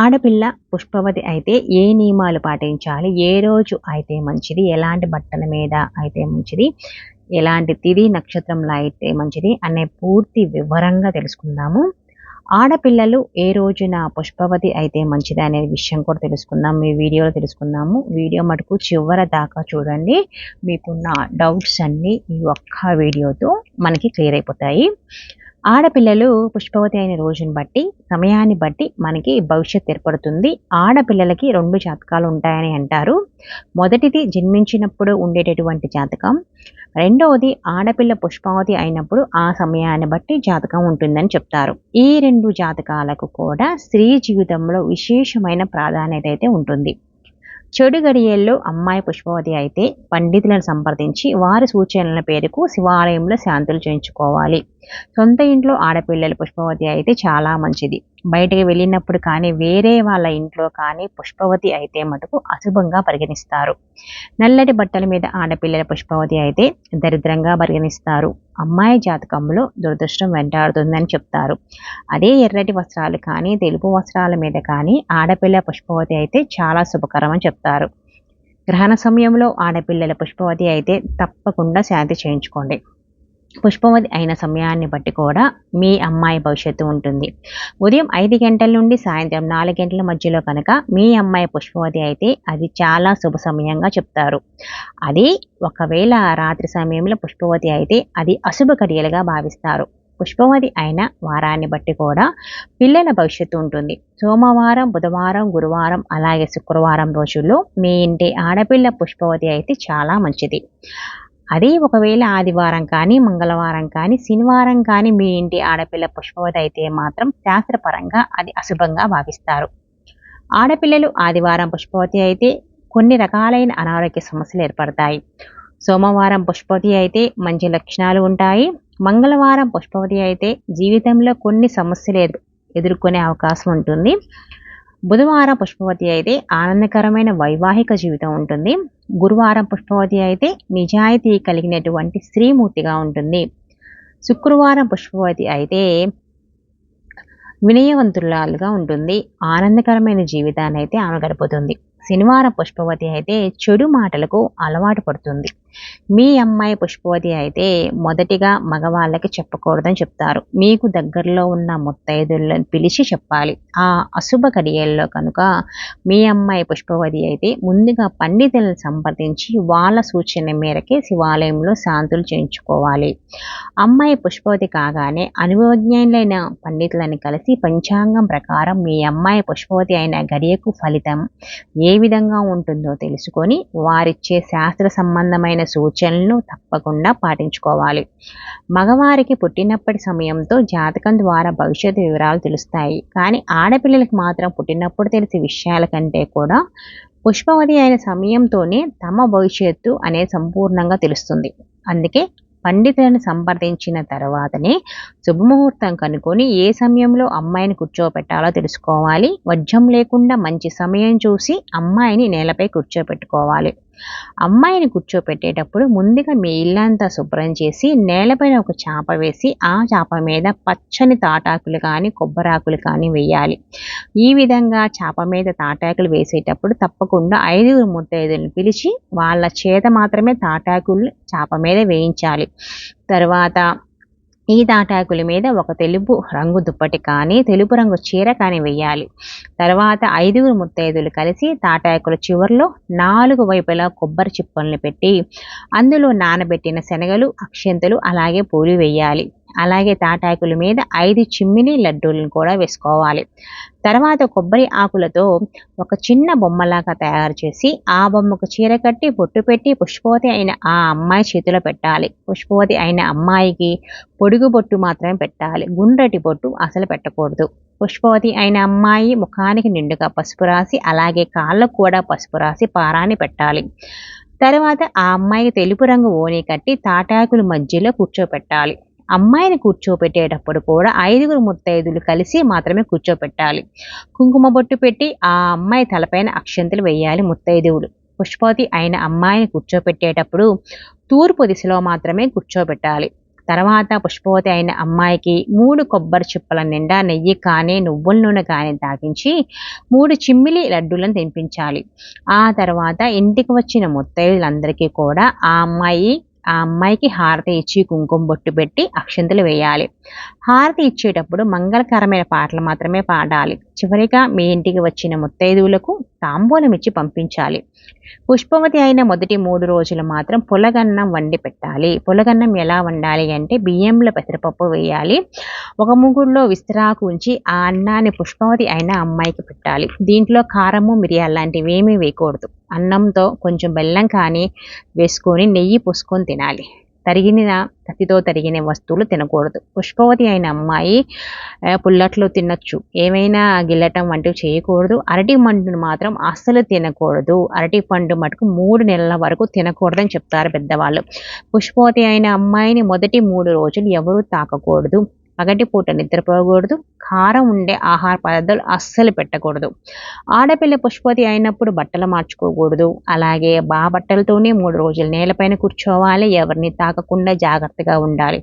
ఆడపిల్ల పుష్పవతి అయితే ఏ నియమాలు పాటించాలి? ఏ రోజు అయితే మంచిది? ఎలాంటి బట్టల మీద అయితే మంచిది? ఎలాంటి తిది నక్షత్రంలో అయితే మంచిది? అనే పూర్తి వివరంగా తెలుసుకుందాము. ఆడపిల్లలు ఏ రోజున పుష్పవతి అయితే మంచిది అనే విషయం కూడా తెలుసుకుందాం. మీ వీడియోలో తెలుసుకుందాము. వీడియో మటుకు చివర దాకా చూడండి. మీకున్న డౌట్స్ అన్నీ ఈ ఒక్క వీడియోతో మనకి క్లియర్ అయిపోతాయి. ఆడపిల్లలు పుష్పవతి అయిన రోజుని బట్టి సమయాన్ని బట్టి మనకి భవిష్యత్ ఏర్పడుతుంది. ఆడపిల్లలకి రెండు జాతకాలు ఉంటాయని అంటారు. మొదటిది జన్మించినప్పుడు ఉండేటటువంటి జాతకం. రెండవది ఆడపిల్ల పుష్పవతి అయినప్పుడు ఆ సమయాన్ని బట్టి జాతకం ఉంటుందని చెప్తారు. ఈ రెండు జాతకాలకు కూడా స్త్రీ జీవితంలో విశేషమైన ప్రాధాన్యత అయితే ఉంటుంది. చెడు గడియల్లో అమ్మాయి పుష్పవతి అయితే పండితులను సంప్రదించి వారి సూచనల పేరుకు శివాలయంలో శాంతులు చేయించుకోవాలి. సొంత ఇంట్లో ఆడపిల్లలు పుష్పవతి అయితే చాలా మంచిది. బయటకు వెళ్ళినప్పుడు కానీ వేరే వాళ్ళ ఇంట్లో కానీ పుష్పవతి అయితే మటుకు అశుభంగా పరిగణిస్తారు. నల్లటి బట్టల మీద ఆడపిల్లల పుష్పవతి అయితే దరిద్రంగా పరిగణిస్తారు. అమ్మాయి జాతకంలో దురదృష్టం వెంటాడుతుందని చెప్తారు. అదే ఎర్రటి వస్త్రాలు కానీ తెలుపు వస్త్రాల మీద కానీ ఆడపిల్ల పుష్పవతి అయితే చాలా శుభకరం అని చెప్తారు. గ్రహణ సమయంలో ఆడపిల్లల పుష్పవతి అయితే తప్పకుండా శాంతి చేయించుకోండి. పుష్పవతి అయిన సమయాన్ని బట్టి కూడా మీ అమ్మాయి భవిష్యత్తు ఉంటుంది. ఉదయం ఐదు గంటల నుండి సాయంత్రం నాలుగు గంటల మధ్యలో కనుక మీ అమ్మాయి పుష్పవతి అయితే అది చాలా శుభ సమయంగా చెప్తారు. అది ఒకవేళ రాత్రి సమయంలో పుష్పవతి అయితే అది అశుభ కడియలుగా భావిస్తారు. పుష్పవతి అయిన వారాన్ని బట్టి కూడా పిల్లల భవిష్యత్తు ఉంటుంది. సోమవారం బుధవారం గురువారం అలాగే శుక్రవారం రోజుల్లో మీ ఇంటి ఆడపిల్ల పుష్పవతి అయితే చాలా మంచిది. అదే ఒకవేళ ఆదివారం కానీ మంగళవారం కానీ శనివారం కానీ మీ ఇంటి ఆడపిల్ల పుష్పవతి అయితే మాత్రం శాస్త్రపరంగా అది అశుభంగా భావిస్తారు. ఆడపిల్లలు ఆదివారం పుష్పవతి అయితే కొన్ని రకాలైన అనారోగ్య సమస్యలు ఏర్పడతాయి. సోమవారం పుష్పవతి అయితే మంచి లక్షణాలు ఉంటాయి. మంగళవారం పుష్పవతి అయితే జీవితంలో కొన్ని సమస్యలు ఎదుర్కొనే అవకాశం ఉంటుంది. బుధవారం పుష్పవతి అయితే ఆనందకరమైన వైవాహిక జీవితం ఉంటుంది. గురువారం పుష్పవతి అయితే నిజాయితీ కలిగినటువంటి స్త్రీమూర్తిగా ఉంటుంది. శుక్రవారం పుష్పవతి అయితే వినయవంతురాలుగా ఉంటుంది. ఆనందకరమైన జీవితాన్ని అయితే ఆమె గడుపుతుంది. శనివారం పుష్పవతి అయితే చెడు మాటలకు అలవాటు పడుతుంది. మీ అమ్మాయి పుష్పవతి అయితే మొదటిగా మగవాళ్ళకి చెప్పకూడదని చెప్తారు. మీకు దగ్గరలో ఉన్న ముత్తైదులను పిలిచి చెప్పాలి. ఆ అశుభ గడియల్లో కనుక మీ అమ్మాయి పుష్పవతి అయితే ముందుగా పండితులను సంప్రదించి వాళ్ళ సూచన మేరకే శివాలయంలో శాంతులు చేయించుకోవాలి. అమ్మాయి పుష్పవతి కాగానే అనుభవజ్ఞులైన పండితులను కలిసి పంచాంగం ప్రకారం మీ అమ్మాయి పుష్పవతి అయిన గడియకు ఫలితం ఏ విధంగా ఉంటుందో తెలుసుకొని వారిచ్చే శాస్త్ర సంబంధమైన సూచనలను తప్పకుండా పాటించుకోవాలి. మగవారికి పుట్టినప్పటి సమయంతో జాతకం ద్వారా భవిష్యత్తు వివరాలు తెలుస్తాయి. కానీ ఆడపిల్లలకు మాత్రం పుట్టినప్పుడు తెలిసే విషయాల కంటే కూడా పుష్పవతి అయిన సమయంతోనే తమ భవిష్యత్తు అనేది సంపూర్ణంగా తెలుస్తుంది. అందుకే పండితులను సంప్రదించిన తర్వాతనే శుభముహూర్తం కనుక్కొని ఏ సమయంలో అమ్మాయిని కూర్చోబెట్టాలో తెలుసుకోవాలి. వజ్రం లేకుండా మంచి సమయం చూసి అమ్మాయిని నేలపై కూర్చోబెట్టుకోవాలి అమ్మాయిని కూర్చోపెట్టేటప్పుడు ముందుగా మీ ఇల్లంతా శుభ్రం చేసి నేలపైన ఒక చాప వేసి ఆ చాప మీద పచ్చని తాటాకులు కానీ కొబ్బరాకులు కానీ వేయాలి. ఈ విధంగా చాప మీద తాటాకులు వేసేటప్పుడు తప్పకుండా ఐదుగురు ముత్తైదులను పిలిచి వాళ్ళ చేత మాత్రమే తాటాకులు చాప మీద వేయించాలి. తర్వాత ఈ తాటాకుల మీద ఒక తెలుపు రంగు దుప్పటి కానీ తెలుపు రంగు చీర కానీ వేయాలి. తర్వాత ఐదుగురు ముత్తైదులు కలిసి తాటాకుల చివరిలో నాలుగు వైపులా కొబ్బరి చిప్పల్ని పెట్టి అందులో నానబెట్టిన శనగలు అక్షంతలు అలాగే పూలు వేయాలి. అలాగే తాటాకుల మీద ఐదు చిమ్మిని లడ్డూలను కూడా వేసుకోవాలి. తర్వాత కొబ్బరి ఆకులతో ఒక చిన్న బొమ్మలాగా తయారు చేసి ఆ బొమ్మకు చీర కట్టి బొట్టు పెట్టి పుష్పవతి అయిన ఆ అమ్మాయి చేతిలో పెట్టాలి. పుష్పవతి అయిన అమ్మాయికి పొడుగు బొట్టు మాత్రమే పెట్టాలి. గుండ్రటి బొట్టు అసలు పెట్టకూడదు. పుష్పవతి అయిన అమ్మాయి ముఖానికి నిండుగా పసుపు రాసి అలాగే కాళ్ళకు కూడా పసుపు రాసి పారాన్ని పెట్టాలి. తర్వాత ఆ అమ్మాయికి తెలుపు రంగు ఓని కట్టి తాటాకుల మధ్యలో కూర్చోపెట్టాలి. అమ్మాయిని కూర్చోపెట్టేటప్పుడు కూడా ఐదుగురు ముత్తైదులు కలిసి మాత్రమే కూర్చోపెట్టాలి. కుంకుమ బొట్టు పెట్టి ఆ అమ్మాయి తలపైన అక్షంతలు వేయాలి ముత్తైదువులు. పుష్పవతి అయిన అమ్మాయిని కూర్చోపెట్టేటప్పుడు తూర్పు దిశలో మాత్రమే కూర్చోబెట్టాలి తర్వాత పుష్పవతి అయిన అమ్మాయికి మూడు కొబ్బరి చిప్పల నిండా నెయ్యి కానీ నువ్వుల నూనె కానీ తాగించి మూడు చిమ్మిలి లడ్డూలను తినిపించాలి. ఆ తర్వాత ఇంటికి వచ్చిన ముత్తైదులందరికీ కూడా ఆ అమ్మాయి ఆ అమ్మాయికి హారతి ఇచ్చి కుంకుమ బొట్టు పెట్టి అక్షంతులు వేయాలి. హారతి ఇచ్చేటప్పుడు మంగళకరమైన పాటలు మాత్రమే పాడాలి. చివరిగా మీ ఇంటికి వచ్చిన ముత్తైదువులకు తాంబూలం ఇచ్చి పంపించాలి. పుష్పవతి అయిన మొదటి మూడు రోజులు మాత్రం పులగన్నం వండి పెట్టాలి. పులగన్నం ఎలా వండాలి అంటే బియ్యంలో పెసరపప్పు వేయాలి. ఒక ముగ్గురులో విస్తరాకు ఉంచి ఆ అన్నాన్ని పుష్పవతి అయిన అమ్మాయికి పెట్టాలి. దీంట్లో కారము మిరియాలు లాంటివి ఏమీ వేయకూడదు. అన్నంతో కొంచెం బెల్లం కానీ వేసుకొని నెయ్యి పోసుకొని తినాలి. తరిగిన కత్తితో తరిగిన వస్తువులు తినకూడదు. పుష్పవతి అయిన అమ్మాయి పుల్లట్లు తినచ్చు. ఏమైనా గిల్లటం వంటివి చేయకూడదు. అరటి పండును మాత్రం అస్సలు తినకూడదు. అరటి పండు మటుకు మూడు నెలల వరకు తినకూడదని చెప్తారు పెద్దవాళ్ళు. పుష్పవతి అయిన అమ్మాయిని మొదటి మూడు రోజులు ఎవరూ తాకకూడదు. పగటి పూట నిద్రపోకూడదు. కారం ఉండే ఆహార పదార్థాలు అస్సలు పెట్టకూడదు. ఆడపిల్ల పుష్పతి అయినప్పుడు బట్టలు మార్చుకోకూడదు. అలాగే బా బట్టలతోనే మూడు రోజులు నేలపైన కూర్చోవాలి. ఎవరిని తాకకుండా జాగ్రత్తగా ఉండాలి.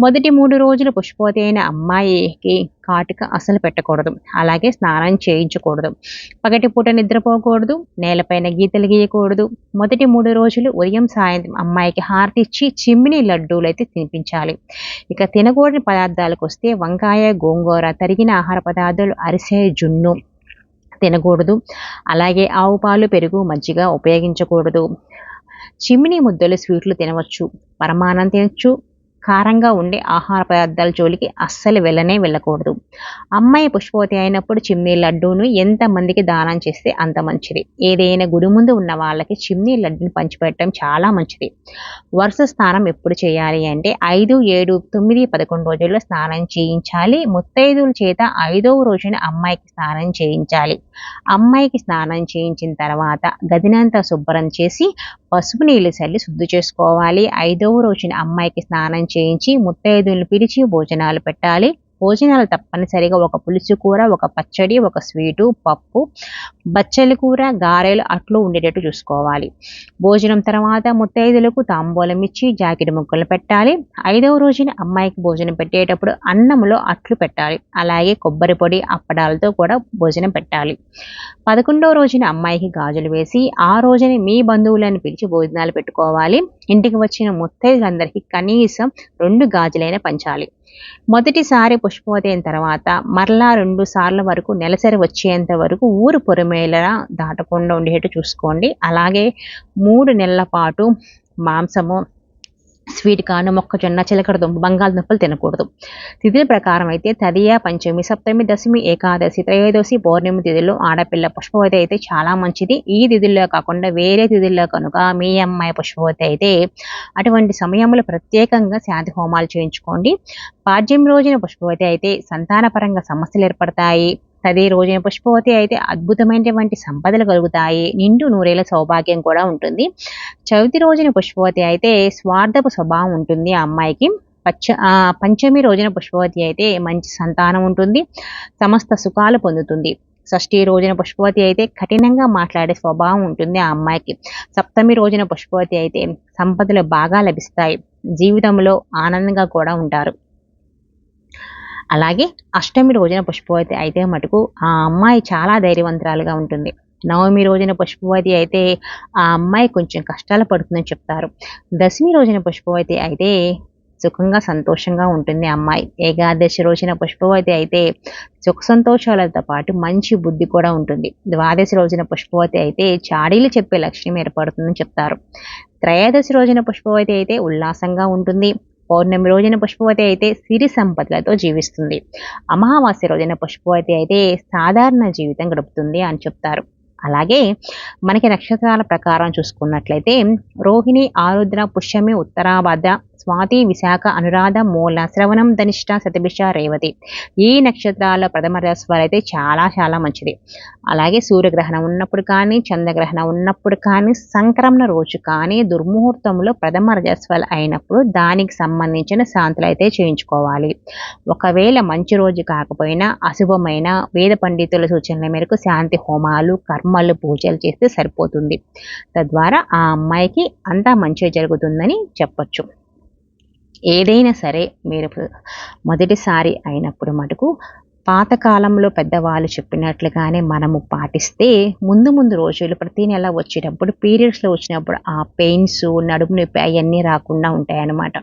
మొదటి మూడు రోజులు పుష్పవతి అయిన అమ్మాయికి కాటుక అసలు పెట్టకూడదు. అలాగే స్నానం చేయించకూడదు. పగటిపూట నిద్రపోకూడదు. నేలపైన గీతలు గీయకూడదు. మొదటి మూడు రోజులు ఉదయం సాయంత్రం అమ్మాయికి హారతి ఇచ్చి చిమ్మిని లడ్డూలు అయితే తినిపించాలి. ఇక తినకూడని పదార్థాలకు వస్తే వంకాయ గోంగూర తరిగిన ఆహార పదార్థాలు అరిసే జున్ను తినకూడదు. అలాగే ఆవు పాలు పెరుగు మజ్జిగ ఉపయోగించకూడదు. చిమ్మిని ముద్దలు స్వీట్లు తినవచ్చు. పరమాన్నం తినచ్చు. కారంగా ఉండే ఆహార పదార్థాల జోలికి అస్సలు వెళ్ళనే వెళ్ళకూడదు. అమ్మాయి పుష్పవతి అయినప్పుడు చిమ్నీ లడ్డూను ఎంతమందికి దానం చేస్తే అంత మంచిది. ఏదైనా గుడి ముందు ఉన్న వాళ్ళకి చిమ్నీ లడ్డూని పంచిపెట్టడం చాలా మంచిది. వరుస స్నానం ఎప్పుడు చేయాలి అంటే ఐదు ఏడు తొమ్మిది పదకొండు రోజుల్లో స్నానం చేయించాలి. ముత్తైదుల చేత ఐదవ రోజున అమ్మాయికి స్నానం చేయించాలి. అమ్మాయికి స్నానం చేయించిన తర్వాత గదినంతా శుభ్రం చేసి పసుపు నీళ్ళు చల్లి శుద్ధి చేసుకోవాలి. ఐదవ రోజున అమ్మాయికి స్నానం చేయించి ముత్తైదులను పిలిచి భోజనాలు పెట్టాలి. భోజనాలు తప్పనిసరిగా ఒక పులుసు కూర ఒక పచ్చడి ఒక స్వీటు పప్పు బచ్చలి కూర గారెలు అట్లు ఉండేటట్టు చూసుకోవాలి. భోజనం తర్వాత ముత్తైదులకు తాంబూలం ఇచ్చి జాకెట్ ముక్కలు పెట్టాలి. ఐదవ రోజున అమ్మాయికి భోజనం పెట్టేటప్పుడు అన్నంలో అట్లు పెట్టాలి. అలాగే కొబ్బరి పొడి అప్పడాలతో కూడా భోజనం పెట్టాలి. పదకొండవ రోజున అమ్మాయికి గాజులు వేసి ఆ రోజున మీ బంధువులను పిలిచి భోజనాలు పెట్టుకోవాలి. ఇంటికి వచ్చిన ముత్తైదులందరికీ కనీసం రెండు గాజులైన పంచాలి. మొదటిసారి పుష్పవతి తర్వాత మరలా రెండు సార్ల వరకు నెలసరి వచ్చేంత వరకు ఊరు పొరమేల దాటకుండా ఉండేటట్టు చూసుకోండి. అలాగే మూడు నెలల పాటు మాంసము స్వీట్ కాను మొక్కజొన్న చిలకడదుంప బంగాళదుంపలు తినకూడదు. తిథుల ప్రకారం అయితే తదియ పంచమి సప్తమి దశమి ఏకాదశి త్రయోదశి పౌర్ణమి తిథుల్లో ఆడపిల్ల పుష్పవతి అయితే చాలా మంచిది. ఈ తిథుల్లో కాకుండా వేరే తిథుల్లో కనుక మీ అమ్మాయి పుష్పవతి అయితే అటువంటి సమయంలో ప్రత్యేకంగా శాంతి హోమాలు చేయించుకోండి. పాడ్యం రోజున పుష్పవతి అయితే సంతానపరంగా సమస్యలు ఏర్పడతాయి. తదే రోజున పుష్పవతి అయితే అద్భుతమైనటువంటి సంపదలు కలుగుతాయి. నిండు నూరేళ్ళ సౌభాగ్యం కూడా ఉంటుంది. చవితి రోజున పుష్పవతి అయితే స్వార్థపు స్వభావం ఉంటుంది ఆ అమ్మాయికి. పచ్చ పంచమి రోజున పుష్పవతి అయితే మంచి సంతానం ఉంటుంది. సమస్త సుఖాలు పొందుతుంది. షష్ఠి రోజున పుష్పవతి అయితే కఠినంగా మాట్లాడే స్వభావం ఉంటుంది ఆ అమ్మాయికి. సప్తమి రోజున పుష్పవతి అయితే సంపదలు బాగా లభిస్తాయి. జీవితంలో ఆనందంగా కూడా ఉంటారు. అలాగే అష్టమి రోజున పుష్పవతి అయితే మటుకు ఆ అమ్మాయి చాలా ధైర్యవంతురాలుగా ఉంటుంది. నవమి రోజున పుష్పవతి అయితే ఆ అమ్మాయి కొంచెం కష్టాలు పడుతుందని చెప్తారు. దశమి రోజున పుష్పవతి అయితే సుఖంగా సంతోషంగా ఉంటుంది అమ్మాయి. ఏకాదశి రోజున పుష్పవతి అయితే సుఖ సంతోషాలతో పాటు మంచి బుద్ధి కూడా ఉంటుంది. ద్వాదశి రోజున పుష్పవతి అయితే చాడీలు చెప్పే లక్ష్యం ఏర్పడుతుందని చెప్తారు. త్రయోదశి రోజున పుష్పవతి అయితే ఉల్లాసంగా ఉంటుంది. పౌర్ణమి రోజున పుష్పవతి అయితే సిరి సంపదలతో జీవిస్తుంది. అమావాస్య రోజున పుష్పవతి అయితే సాధారణ జీవితం గడుపుతుంది అని చెప్తారు. అలాగే మనకి నక్షత్రాల ప్రకారం చూసుకున్నట్లయితే రోహిణి ఆరుద్ర పుష్యమి ఉత్తరాభద్ర స్వాతి విశాఖ అనురాధ మూల శ్రవణం ధనిష్ట శతభిష రేవతి. ఈ నక్షత్రాల ప్రథమ రాశివారు అయితే చాలా చాలా మంచిది. అలాగే సూర్యగ్రహణం ఉన్నప్పుడు కానీ చంద్రగ్రహణం ఉన్నప్పుడు కానీ సంక్రమణ రోజు కానీ దుర్ముహూర్తంలో ప్రథమ రజస్వల్ అయినప్పుడు దానికి సంబంధించిన శాంతులు అయితే చేయించుకోవాలి. ఒకవేళ మంచి రోజు కాకపోయినా అశుభమైన వేద పండితుల సూచనల మేరకు శాంతి హోమాలు కర్మలు పూజలు చేస్తే సరిపోతుంది. తద్వారా ఆ అమ్మాయికి అంతా మంచిగా జరుగుతుందని చెప్పచ్చు. ఏదైనా సరే మీరు మొదటిసారి అయినప్పుడు మటుకు పాతకాలంలో పెద్దవాళ్ళు చెప్పినట్లుగానే మనము పాటిస్తే ముందు ముందు రోజులు ప్రతి నెల వచ్చేటప్పుడు పీరియడ్స్లో వచ్చినప్పుడు ఆ పెయిన్స్ నడుము నొప్పి అవన్నీ రాకుండా ఉంటాయన్నమాట.